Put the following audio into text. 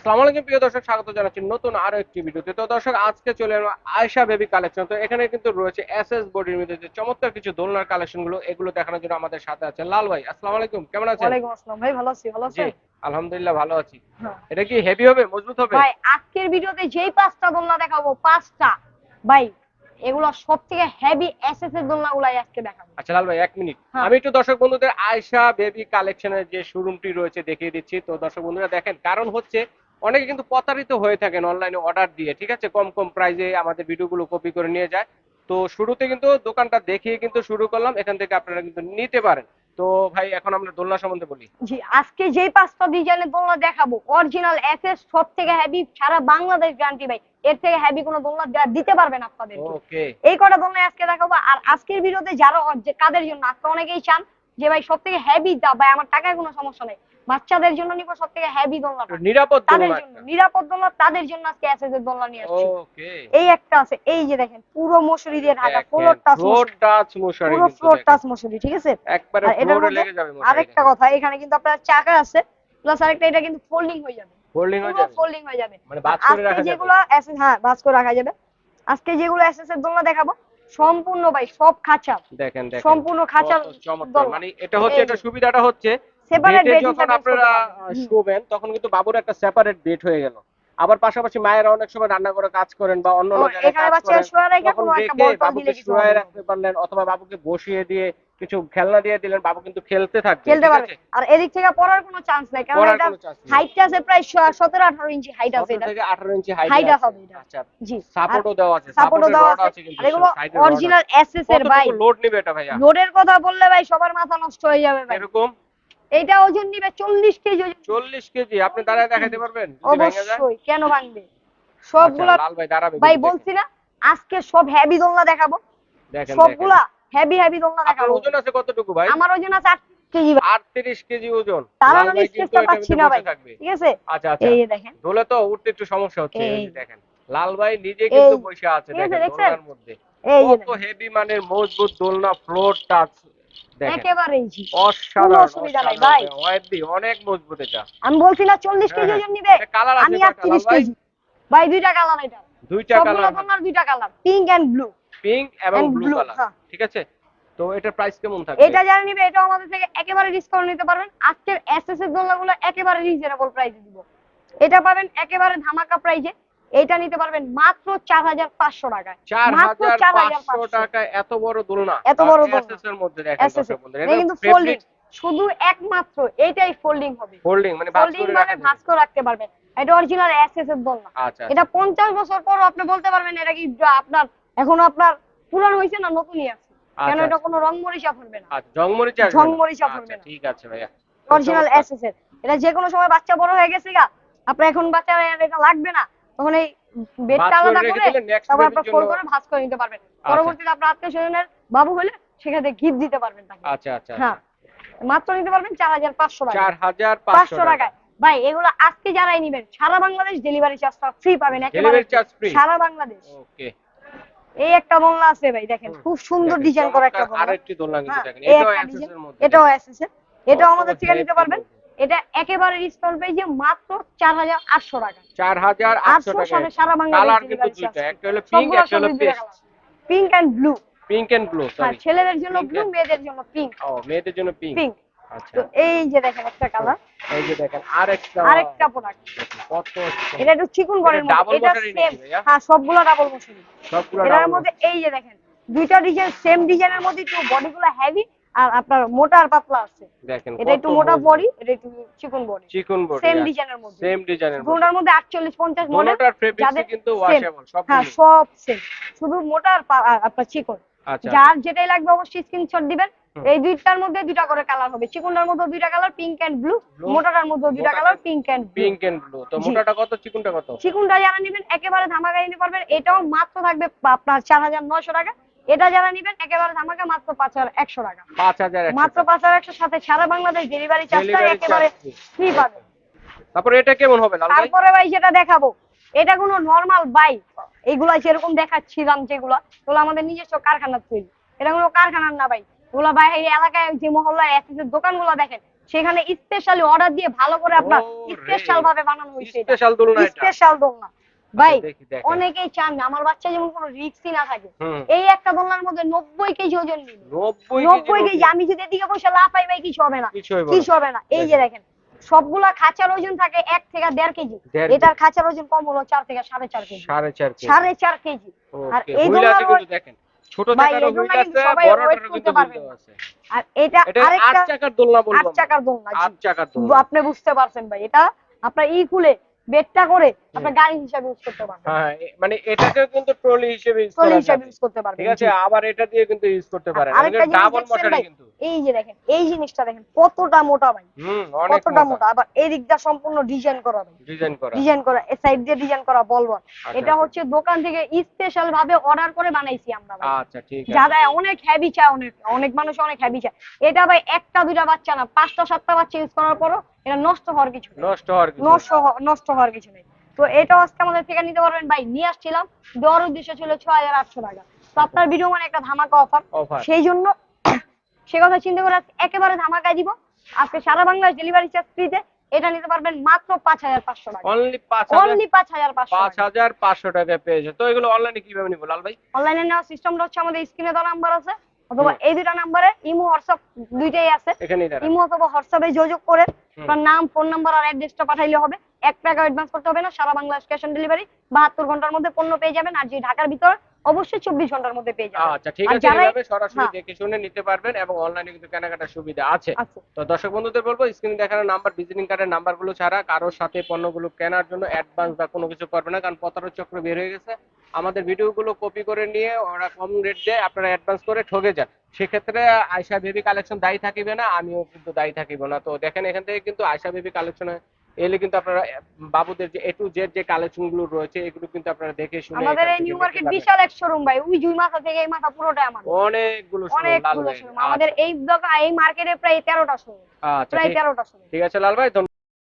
আসসালামু আলাইকুম প্রিয় দর্শক স্বাগত জানাচ্ছি নতুন আরও একটি ভিডিওতে। তো দর্শক আজকে চলে আয়শা বেবি কালেকশন তো এখানে কিন্তু রয়েছে এসএস বডির মধ্যে যে চমৎকার কিছু দোলনার কালেকশনগুলো এগুলো দেখানোর জন্য আমাদের সাথে আছে লাল ভাই। আসসালামু আলাইকুম কেমন আছেন? ওয়ালাইকুম আসসালাম। ভাই ভালো আছি ভালো আছেন? আলহামদুলিল্লাহ ভালো আছি। হ্যাঁ। এটা কি হেভি হবে মজবুত হবে? ভাই আজকের ভিডিওতে যেই পাঁচটা দোলনা দেখাবো পাঁচটা ভাই এগুলো সব থেকে হেভি এসএস এর দোলনা আজকে দেখাবো। আচ্ছা লাল ভাই এক মিনিট। হ্যাঁ। আমি একটু দর্শক বন্ধুদের আয়শা বেবি কালেকশনের যে শোরুমটি রয়েছে দেখিয়ে দিচ্ছি। তো দর্শক বন্ধুরা দেখেন কারণ হচ্ছে অনেকে কিন্তু প্রতারিত হয়ে থাকেন অনলাইনে অর্ডার দিয়ে ঠিক আছে? কম কম প্রাইসে আমাদের ভিডিওগুলো কপি করে নিয়ে যায়। তো শুরুতে কিন্তু দোকানটা দেখিয়ে কিন্তু শুরু করলাম এখান থেকে আপনারা কিন্তু নিতে পারেন। তো ভাই এখন আমরা দোলনা সম্বন্ধে বলি। জি আজকে যেই পাঁচটা ডিজাইনের দোলনা দেখাবো অরিজিনাল এসএস সব থেকে হেভি সারা বাংলাদেশ গ্যারান্টি ভাই। এর থেকে হেভি কোনো দোলনা দিতে পারবেন আপনাদের ওকে এই কটা দোলনা আজকে দেখাবো আর আজকের ভিডিওতে যারা কাদের জন্য আজকে অনেকেই চান যে ভাই সব থেকে হেভি দা ভাই আমার টাকায় কোনো সমস্যা নেই। বাচ্চাদের জন্য নিবো সব থেকে হেভি দোলনাটা নিরাপদ তাদের জন্য নিরাপদ দোলনা তাদের জন্য আজকে এসএস এর দোলনা নিয়ে আসছি। ওকে এই একটা আছে এই যে দেখেন পুরো মশুরি দিয়ে ঢাকা ফ্লোর টাচ ফ্লোর টাচ মশারি। পুরো ফ্লোর টাচ মশুরি ঠিক আছে? একবারে ফ্লোরে লেগে যাবে মশারি আরেকটা কথা এখানে কিন্তু আপনার চাকা আছে প্লাস আরেকটা এটা কিন্তু ফোল্ডিং হয়ে যাবে। ফোল্ডিং হয়ে যাবে? ফোল্ডিং হয়ে যাবে। মানে বাজ করে রাখা যাবে? যেগুলো এসএস হ্যাঁ বাস করে রাখা যাবে। আজকে যেগুলো এসএস এর দোলনা দেখাবো সম্পূর্ণ ভাই সব খাঁচা দেখেন দেখেন। সম্পূর্ণ খাঁচা চমৎকার। মানে এটা হচ্ছে এটা সুবিধাটা হচ্ছে সেপারেট বেড যখন আপনারা শোবেন তখন কিন্তু বাবুর একটা সেপারেট বেড হয়ে গেল। আবার পাশাপাশি মায়েরা অনেক সময় রান্না করে কাজ করেন বা অন্য অন্য জায়গায় কাজ করেন তখন বাবুকে শুয়ে রাখতে পারলেন অথবা বাবুকে বসিয়ে দিয়ে কিছু খেলনা দিয়ে দিলেন বাবু কিন্তু খেলতে থাকবে খেলতে পারবে। আর এদিক থেকে পড়ার কোনো চান্স নাই কারণ এটা হাইটটা আছে প্রায় সতেরো আঠারো ইঞ্চি হাইট আছে 17 এটা। থেকে 18 ইঞ্চি হাইট হবে এটা। আচ্ছা জি। সাপোর্টও দেওয়া আছে সাপোর্টও দেওয়া আছে। কিন্তু এগুলো অরিজিনাল এসএস এর ভাই কতটুকু লোড নেবে এটা ভাইয়া? লোডের কথা বললে ভাই সবার মাথা নষ্ট হয়ে যাবে ভাই। এরকম এইটা ওজন নিবে চল্লিশ কেজি ওজন 40 কেজি আপনি দাঁড়ায় দেখাতে পারবেন? অবশ্যই কেন ভাঙবে? আচ্ছা, সবগুলা লাল ভাই দাঁড়াবে ভাই বলছি না আজকে সব হেভি দোলনা দেখাবো। সবগুলা হেভি হেভি ওজন আছে কতটুকু ভাই? আমার ওজন আছে আট কেজি 38 কেজি ওজন। তার আমি পাচ্ছি না ভাই। ঠিক আছে? আচ্ছা আচ্ছা। এই দেখেন। দোলে তো উঠতে একটু সমস্যা হচ্ছে এই। দেখেন। লাল ভাই নিজে কিন্তু বসে আছে দেখেন দোলনার মধ্যে। কত হেভি মানের মজবুত দোলনা ফ্লোর টাচ অনেক মজবুত এটা। আমি বলছি না চল্লিশ হ্যাঁ, কেজি হ্যাঁ। ওজন নিবে। আমি আটত্রিশ? কেজি। ভাই দুইটা কালার এটা। দুইটা কালার দুইটা colour pink and blue pink এবং ব্লু কালার হ্যাঁ। ঠিক আছে? তো এটার প্রাইস কেমন থাকবে? এটা যারা নিবে এটা আমাদের থেকে একেবারে ডিসকাউন্ট নিতে পারবেন। আজকের এসএস এর দোলনাগুলো একেবারে রিজনেবল প্রাইসে দিব। এটা পাবেন একেবারে ধামাকা প্রাইসে এটা নিতে পারবেন মাত্র চার হাজার পাঁচশো টাকায়। চার মাত্র হাজার চার হাজার পাঁচশো পাঁচশো টাকা এত বড় দোলনা। এত বড় দোলনা। এর মধ্যে দেখেন দর্শক বন্ধুরা এটা কিন্তু ফোল্ডিং শুধু একমাত্র এটাই ফোল্ডিং হবে। ফোল্ডিং মানে ফোল্ডিং মানে ভাঁজ করে রাখতে পারবেন। এটা অরিজিনাল এসএস এর দোলনা। আচ্ছা। এটা পঞ্চাশ বছর পর আপনি বলতে পারবেন এটা কি আপনার এখনও আপনার পুরান হয়েছে না নতুনই আছে? কেন আচ্ছা, এটা কোনো রং মরিচা পড়বে না? আচ্ছা আসবে না? আচ্ছা, পড়বে না। ঠিক আছে ভাইয়া। অরিজিনাল। এসএস এর। এটা যে কোনো সময় বাচ্চা বড় হয়ে গেছে গা। আপনার এখন বাচ্চা এটা লাগবে না। তখন এই বেডটা আলাদা করে তারপর আপনার র করে ভাঁজ করে নিতে পারবেন। আচ্ছা। পরবর্তীতে আপনার আত্মীয় স্বজনের বাবু হলে সেক্ষেত্রে গিফট দিতে পারবেন তাকে। আচ্ছা আচ্ছা হ্যাঁ। মাত্র নিতে পারবেন চার হাজার পাঁচশো টাকা। চার হাজার পাঁচশো টাকায়। ভাই এগুলো আজকে যারাই নিবেন সারা বাংলাদেশ ডেলিভারি চার্জটা ফ্রি পাবেন একেবারে সারা বাংলাদেশ। ওকে এই একটা মোংলা আছে ভাই দেখেন খুব সুন্দর ডিজাইন করা একটা মোংলা। আরেকটি দোলনা কিন্তু হ্যাঁ, দেখেন এটাও এসএস এর মধ্যে। এটাও এসেছে এটাও কত আমাদের থেকে নিতে পারবেন? এটা একেবারে স্টল পেজে মাত্র চার হাজার আটশো টাকা। চার হাজার আটশো আটশো টাকা। সাথে সারা কালার বাংলাদেশ কিন্তু ডেলিভারি দুইটা। একটা হলো পিঙ্ক একটা হলো paste pink and blue pink and blue হ্যাঁ সরি ছেলেদের জন্য ব্লু মেয়েদের জন্য পিঙ্ক ও মেয়েদের জন্য পিঙ্ক পিঙ্ক তো এই যে দেখেন একটা কালার। এই যে দেখেন আরেকটা আরেকটা প্রোডাক্ট কত এটা একটু চিকুন এটা এটা সেম হ্যাঁ সবগুলো ডাবল মোশন সবগুলো double মধ্যে এই যে দেখেন দুইটা ডিজাইন সেম ডিজাইনের মধ্যে একটু বডিগুলো হেভি আর আপনার মোটা আর পাতলা আছে। দেখেন এটা একটু মোটা বডি। এটা একটু চিকন বডি চিকন বডি সেম ডিজাইনের মধ্যে। সেম ডিজাইনের দুটার মধ্যে আটচল্লিশ পঞ্চাশ মডেল দুটোটার ফেব্রিক্স কিন্তু ওয়াশেবল হ্যাঁ সব সেম শুধু মোটা আর আপনার চিকন। আচ্ছা যার যেটাই লাগবে অবশ্যই স্ক্রিনশট দিবেন। এই দুইটার মধ্যে দুইটা করে কালার হবে। চিকনটার মধ্যে দুইটা কালার পিঙ্ক এন্ড ব্লু মোটাটার মধ্যে দুইটা colour pink and blue pink and blue তো মোটাটা কত চিকনটা কত? চিকুনটা যারা নেবেন একেবারে ধামাকা নিতে পারবেন। এটাও মাত্র থাকবে আপনার চার হাজার নয়শো টাকা। এটা যারা নেবেন একেবারে ধামাকা মাত্র পাঁচ হাজার একশো টাকা। পাঁচ হাজার মাত্র পাঁচ হাজার একশো সাথে সারা বাংলাদেশ ডেলিভারি চার্জটা একেবারে ফ্রি পাবেন। তারপরে এটা কেমন হবে লাল ভাই? তারপরে ভাই যেটা দেখাবো এটা কোনো নরমাল বাইক এইগুলা যেরকম দেখাচ্ছিলাম যেগুলা ওগুলো আমাদের নিজস্ব কারখানার তৈরি। এটা কোনো কারখানার না ভাই। এলাকায় যে মহল্লায় দোকানগুলো দেখেন সেখানে স্পেশালি অর্ডার দিয়ে ভালো করে আপনার স্পেশাল ভাবে বানানো হয়েছে স্পেশাল দোলনা স্পেশাল দোলনা। ভাই আচ্ছা, অনেকেই চান আমার বাচ্চা যেমন কোনো না থাকে এই একটা দোলনার মধ্যে নব্বই কেজি ওজন নিবে। নব্বই কেজি আমি যদি এদিকে বসে লাফাই ভাই কিছু হবে না। কিছু হবে না। এই যে দেখেন। সবগুলা খাঁচার ওজন থাকে এক থেকে দেড় কেজি। এটার খাঁচার ওজন কম হলো চার থেকে সাড়ে চার কেজি। সাড়ে চার কেজি। সাড়ে চার কেজি। আর এই দোলনার দেখেন। ছোট চাকারও হুইল আছে বড়টারও কিন্তু হুইল আছে। আর এটা আরেকটা আট চাকার দোলনা বলব আট চাকার দোলনা চাকার দোলনা। আপনি বুঝতে পারছেন ভাই এটা আপনার ই খুলে বেডটা করে আপনার গাড়ি হিসাবে ইউজ করতে পারবেন। হ্যাঁ মানে এটাকে কিন্তু ট্রলি হিসেবে ইউজ করতে পারবেন ঠিক আছে আবার এটা দিয়ে কিন্তু ইউজ করতে পারেন। আরেকটা ডাবল মোটরে কিন্তু। এই যে দেখেন এই জিনিসটা দেখেন কতটা মোটা ভাই। কতটা মোটা। আবার এই দিকটা সম্পূর্ণ ডিজাইন করা ভাই। ডিজাইন করা। ডিজাইন করা এই সাইড দিয়ে ডিজাইন করা বলবন আচ্ছা, এটা আচ্ছা। হচ্ছে দোকান থেকে স্পেশাল ভাবে অর্ডার করে বানাইছি আমরা ভাই। আচ্ছা ঠিক আছে। যারা অনেক হেভি চায় অনেক অনেক মানুষ অনেক হেভি চায়। এটা ভাই একটা দুইটা বাচ্চা না পাঁচটা সাতটা বাচ্চা ইউজ করার পরও এটা নষ্ট হওয়ার কিছু নষ্ট হওয়ার কিছু নষ্ট নষ্ট হওয়ার কিছু নেই। তো এটা আজকে আমাদের থেকে নিতে পারবেন ভাই। নিয়ে আসছিলাম। দেওয়ার উদ্দেশ্য ছিল ছয় হাজার আটশো টাকা। তো আপনার ভিডিও মানে একটা ধামাকা অফার সেই জন্য সে কথা চিন্তা করে একেবারে ধামাকায় দিব। আজকে সারা বাংলাদেশ ডেলিভারি চার্জ ফ্রিতে এটা নিতে পারবেন মাত্র পাঁচ হাজার পাঁচশো টাকা। অনলি পাঁচ হাজার পাঁচ হাজার পাঁচশো পাঁচশো পেয়েছে। তো এগুলো অনলাইনে কীভাবে নিবো লাল ভাই? অনলাইনে নেওয়ার সিস্টেমটা হচ্ছে আমাদের স্ক্রিনে দেওয়া নাম্বার আছে। অথবা এই দুটা নাম্বারে ইমো হোয়াটসঅ্যাপ দুইটাই আছে। ইমো অথবা হোয়াটসঅ্যাপে যোগাযোগ করে আপনার নাম ফোন নাম্বার আর অ্যাড্রেসটা পাঠাইলে হবে। এক টাকা অ্যাডভান্স করতে হবে না। সারা বাংলাদেশ ক্যাশ অন ডেলিভারি বাহাত্তর ঘণ্টার মধ্যে পণ্য পেয়ে যাবেন। আর যে ঢাকার ভিতর অবশ্যই চব্বিশ ঘণ্টার মধ্যে পেয়ে যাবেন। আচ্ছা ঠিক আছে এইভাবে সরাসরি হ্যাঁ। দেখে শুনে নিতে পারবেন এবং অনলাইনে কিন্তু কেনাকাটার সুবিধা আছে। তো দর্শক বন্ধুদের বলব স্ক্রিনে দেখানো নাম্বার ভিজিটিং কার্ডের নাম্বারগুলো ছাড়া কারোর সাথে পণ্যগুলো কেনার জন্য অ্যাডভান্স বা কোনো কিছু করবে না কারণ প্রতারক চক্র বের হয়ে গেছে। আমাদের ভিডিওগুলো কপি করে নিয়ে ওরা কম রেট দেয় আপনারা অ্যাডভান্স করে ঠকে যান। সেক্ষেত্রে আয়সা বেবি কালেকশন দায়ী থাকিবে না আমিও কিন্তু দায়ী থাকিব না। তো দেখেন এখান থেকে কিন্তু আয়সা বেবি কালেকশনে এলে কিন্তু আপনারা বাবুদের যে এ টু জেড যে কালেকশনগুলো রয়েছে এগুলো কিন্তু আপনারা দেখে শুনে আমাদের এই নিউ মার্কেট বিশাল এক শোরুম ভাই ওই জুই মাথা থেকে এই মাথা পুরোটা আমার। অনেকগুলো অনেকগুলো শোরুম আমাদের এই দোকান এই মার্কেটে প্রায় তেরোটা শোরুম আচ্ছা প্রায় ঠিক- তেরোটা শোরুম ঠিক আছে লাল ভাই